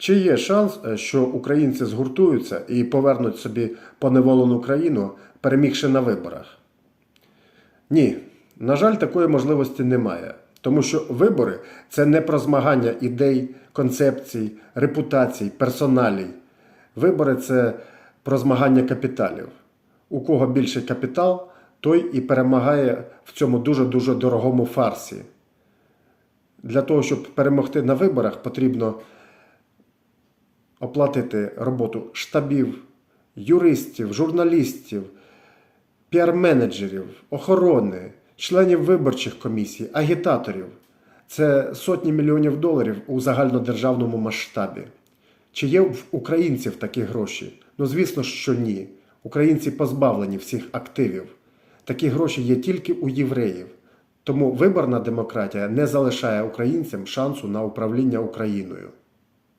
Чи є шанс, е, що українці згуртуються і повернуть собі поневолену країну, перемігши на виборах? Ні, на жаль, такої можливості немає. Тому що вибори це не про змагання ідей, концепцій, репутацій, персоналій. Вибори це про змагання капіталів. У кого більший капітал, той і перемагає в цьому дуже-дуже дорогому фарсі. Для того, щоб перемогти на виборах, потрібно оплатити роботу штабів, юристів, журналістів, піар-менеджерів, охорони, членів виборчих комісій, агітаторів. Це сотні мільйонів доларів у загальнодержавному масштабі. Чи є в українців такі гроші? Ну, звісно що ні. Українці позбавлені всіх активів. Такі гроші є тільки у євреїв. Тому виборна демократія не залишає українцям шансу на управління Україною.